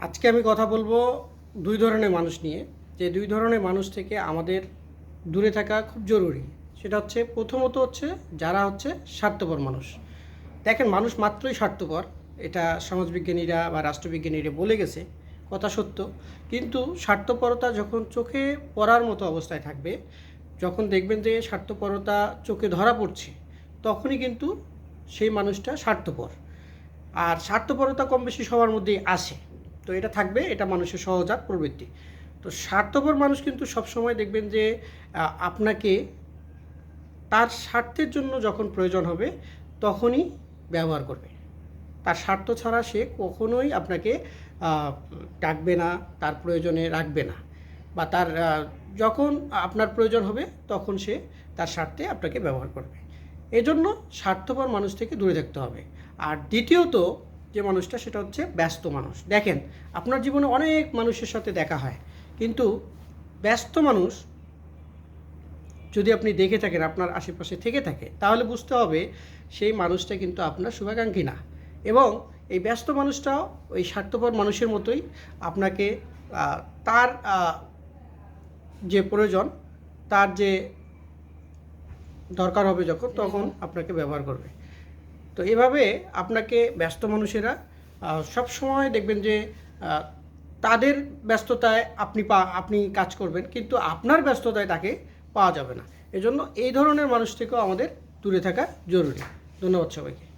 আজকে আমি কথা বলব দুই ধরনের মানুষ নিয়ে। যে দুই ধরনের মানুষ থেকে আমাদের দূরে থাকা খুব জরুরি। সেটা হচ্ছে, প্রথমত হচ্ছে যারা হচ্ছে স্বার্থপর মানুষ। দেখেন, মানুষ মাত্রই স্বার্থপর। এটা সমাজবিজ্ঞানীরা বা রাষ্ট্রবিজ্ঞানীরা বলে গেছে, কথা সত্য। কিন্তু স্বার্থপরতা যখন চোখে পড়ার মতো অবস্থায় থাকবে, যখন দেখবেন যে স্বার্থপরতা চোখে ধরা পড়ছে, তখনই কিন্তু সেই মানুষটা স্বার্থপর। আর স্বার্থপরতা কম বেশি সবার মধ্যেই আসে। তো এটা থাকবে, এটা মানুষের সহজাত প্রবৃত্তি। তো স্বার্থপর মানুষ কিন্তু সবসময় দেখবেন যে আপনাকে তার স্বার্থের জন্য যখন প্রয়োজন হবে, তখনই ব্যবহার করবে। তার স্বার্থ ছাড়া সে কখনোই আপনাকে ডাকবে না, তার প্রয়োজনে রাখবে না। বা তার যখন আপনার প্রয়োজন হবে, তখন সে তার স্বার্থে আপনাকে ব্যবহার করবে। এজন্য স্বার্থপর মানুষ থেকে দূরে থাকতে হবে। আর দ্বিতীয়ত যে মানুষটা সেটা হচ্ছে ব্যস্ত মানুষ। দেখেন, আপনার জীবনে অনেক মানুষের সাথে দেখা হয়, কিন্তু ব্যস্ত মানুষ যদি আপনি দেখে থাকেন, আপনার আশেপাশে থেকে থাকে, তাহলে বুঝতে হবে সেই মানুষটা কিন্তু আপনার শুভাকাঙ্ক্ষী না। এবং এই ব্যস্ত মানুষটাও ওই স্বার্থপর মানুষের মতোই আপনাকে তার যে প্রয়োজন, তার যে দরকার হবে যখন, তখন আপনাকে ব্যবহার করবে। তো এভাবে আপনাকে ব্যস্ত মানুষেরা সব সময় দেখবেন যে তাদের ব্যস্ততায় আপনি পা, আপনি কাজ করবেন, কিন্তু আপনার ব্যস্ততায় তাকে পাওয়া যাবে না। এজন্য এই ধরনের মানুষ থেকেও আমাদের দূরে থাকা জরুরি। ধন্যবাদ সবাইকে।